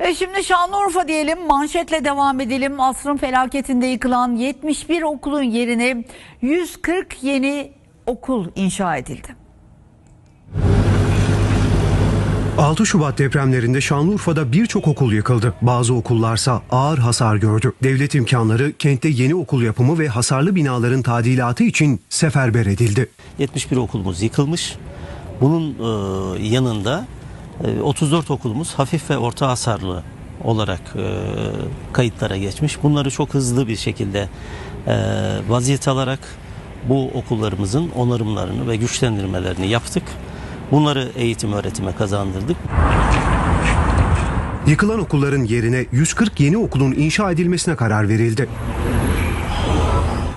E şimdi Şanlıurfa diyelim manşetle devam edelim. Asrın felaketinde yıkılan 71 okulun yerine 140 yeni okul inşa edildi. 6 Şubat depremlerinde Şanlıurfa'da birçok okul yıkıldı. Bazı okullarsa ağır hasar gördü. Devlet imkanları kentte yeni okul yapımı ve hasarlı binaların tadilatı için seferber edildi. 71 okulumuz yıkılmış. Bunun e, yanında 34 okulumuz hafif ve orta hasarlı olarak e, kayıtlara geçmiş. Bunları çok hızlı bir şekilde e, vaziyet alarak bu okullarımızın onarımlarını ve güçlendirmelerini yaptık. Bunları eğitim öğretime kazandırdık. Yıkılan okulların yerine 140 yeni okulun inşa edilmesine karar verildi.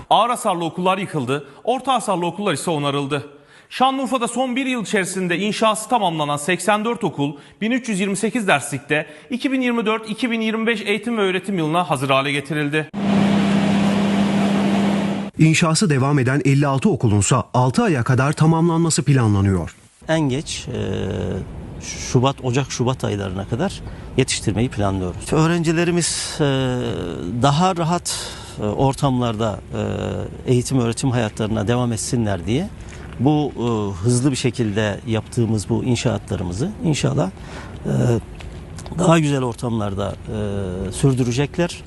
Ağır hasarlı okullar yıkıldı, orta hasarlı okullar ise onarıldı. Şanlıurfa'da son bir yıl içerisinde inşası tamamlanan 84 okul 1328 derslikte 2024-2025 eğitim ve öğretim yılına hazır hale getirildi. İnşası devam eden 56 okulunsa 6 aya kadar tamamlanması planlanıyor. En geç e, Şubat, Ocak, Şubat aylarına kadar yetiştirmeyi planlıyoruz. Öğrencilerimiz e, daha rahat e, ortamlarda eğitim öğretim hayatlarına devam etsinler diye bu e, hızlı bir şekilde yaptığımız bu inşaatlarımızı inşallah e, daha güzel ortamlarda e, sürdürecekler.